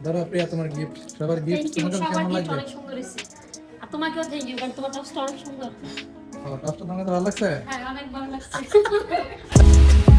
ধরো প্রিয়া তোমার গিফট সবার গিফট তোমাকে কেমন লাগবে? অনেক সুন্দর হয়েছে। আর তোমাকেও থ্যাংক ইউ কারণ তোমার টপসটা অনেক সুন্দর। ও টপটা তোমার ভালো লাগছে? হ্যাঁ অনেক ভালো লাগছে।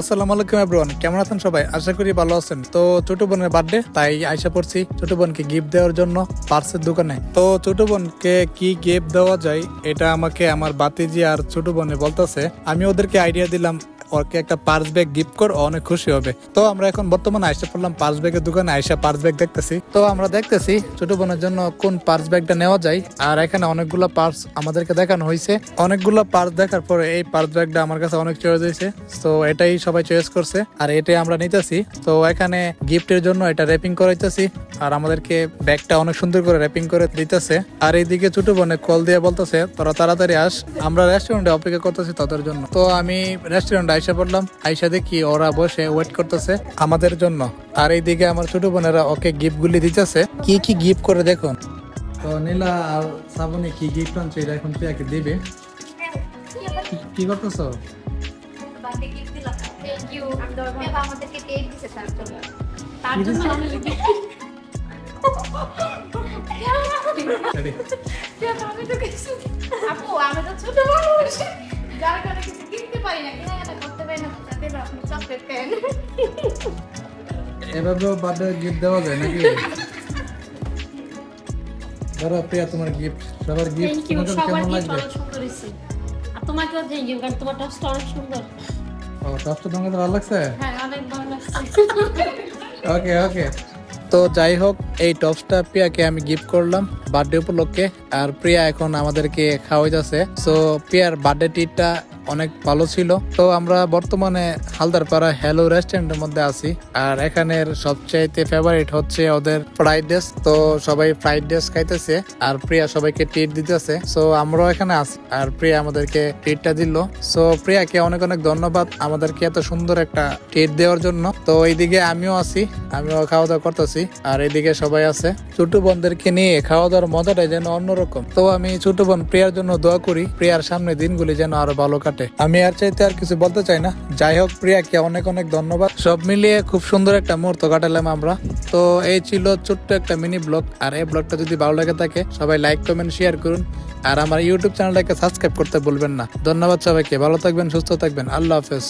আসসালামু আলাইকুম এভরিওয়ান কেমন আছেন সবাই? আশা করি ভালো আছেন। তো ছোট বোনের বার্থডে তাই আইসা পড়ছি ছোট বোনকে গিফট দেওয়ার জন্য পার্সের দোকানে। তো ছোট বোনকে কি গিফট দেওয়া যায়, এটা আমাকে আমার বাতিজি আর ছোট বোনে বলতেছে। আমি ওদেরকে আইডিয়া দিলাম ওকে একটা পার্স ব্যাগ গিফট কর অনেক খুশি হবে। তো আমরা এখন বর্তমানে আইসা পড়লাম পার্স ব্যাগের দোকানে, আইসা পার্স ব্যাগ দেখতেছি। তো আমরা দেখতেছি ছোট বোনের জন্য কোন পার্স ব্যাগটা নেওয়া যায়, আর এখানে অনেকগুলো পার্স আমাদেরকে দেখানো হয়েছে অনেকগুলো পার্স দেখার পরে এই পার্স ব্যাগটা আমার কাছে অনেক চয়েস হয়েছে তো এটাই সবাই চয়েস করছে, আর এটাই আমরা নিতেছি। তো এখানে গিফটের জন্য এটা র্যাপিং করাইতেছি, আর আমাদেরকে ব্যাগটা অনেক সুন্দর করে র্যাপিং করে দিতেছে। আর এইদিকে ছোট বোনে কল দিয়ে বলতেছে, তোরা তাড়াতাড়ি আস, আমরা রেস্টুরেন্টে অপেক্ষা করতেছি তাদের জন্য। তো আমি রেস্টুরেন্টে আইসা পড়লাম আইসা দেখি ওরা বসে ওয়েট করতেছে আমাদের জন্য আর এইদিকে আমার ছোট বোনেরা ওকে গিফট গুলি দিতেছে কি কি গিফট করে দেখুন তো নীলা আর শ্রাবণী কি গিফট আনছে এটা এখন প্রিয়াকে দিবে কি- করতেছো আমি তো ছোট মানুষ পারি না কেনাকাটা করতে পারি না তাতে আপনি চকলেট কেন এভাবেও বার্থডে গিফট দেওয়া যায় নাকি? ধরো প্রিয়া তোমার গিফট সবার গিফট সবার কেমন লাগবে? অনেক সুন্দর হয়েছে। আর তোমাকেও থ্যাংক ইউ কারণ তোমার টপসটা অনেক সুন্দর। ও টপটা ভালো লাগছে? হ্যাঁ অনেক ভালো লাগছে। ওকে ওকে তো যাই হোক এই টপসটা প্রিয়াকে আমি গিফট করলাম বার্থডে উপলক্ষে আর প্রিয়া এখন আমাদেরকে খাওয়াইতেছে। সো প্রিয়ার বার্থডে টিটটা অনেক ভালো ছিল। তো আমরা বর্তমানে হালদারপাড়া হ্যালো রেস্টুরেন্টের মধ্যে আছি। আর এখানের সবচাইতে ফেভারিট হচ্ছে ওদের ফ্রাইড রাইস তো সবাই ফ্রাইড রাইস খাইতেছে। আর প্রিয়া সবাইকে ট্রিট দিতেছে। সো আমরাও এখানে আছি। আর প্রিয়া আমাদেরকে ট্রিটটা দিল। সো প্রিয়াকে অনেক অনেক ধন্যবাদ আমাদেরকে এত সুন্দর একটা ট্রিট দেওয়ার জন্য। তো এইদিকে আমিও আছি। আমিও খাওয়া দাওয়া করতেছি। আর এইদিকে সবাই আছে। ছোট বোনদেরকে নিয়ে খাওয়া দাওয়ার মজাটাই যেন অন্যরকম। তো আমি ছোট বোন প্রিয়ার জন্য দোয়া করি। প্রিয়ার সামনে দিনগুলি যেন আরও ভালো কাটে আমি আর চাইতে আর কিছু বলতে চাই না। যাই হোক, প্রিয়াকে অনেক অনেক ধন্যবাদ। সব মিলিয়ে খুব সুন্দর একটা মুহূর্ত কাটালাম আমরা। তো এই ছিল ছোট্ট একটা মিনি ব্লগ আর এই ব্লগটা যদি ভালো লাগে থাকে, সবাই লাইক কমেন্ট শেয়ার করুন। আর আমার ইউটিউব চ্যানেলটাকে সাবস্ক্রাইব করতে ভুলবেন না। ধন্যবাদ সবাইকে। ভালো থাকবেন, সুস্থ থাকবেন। আল্লাহ হাফেজ।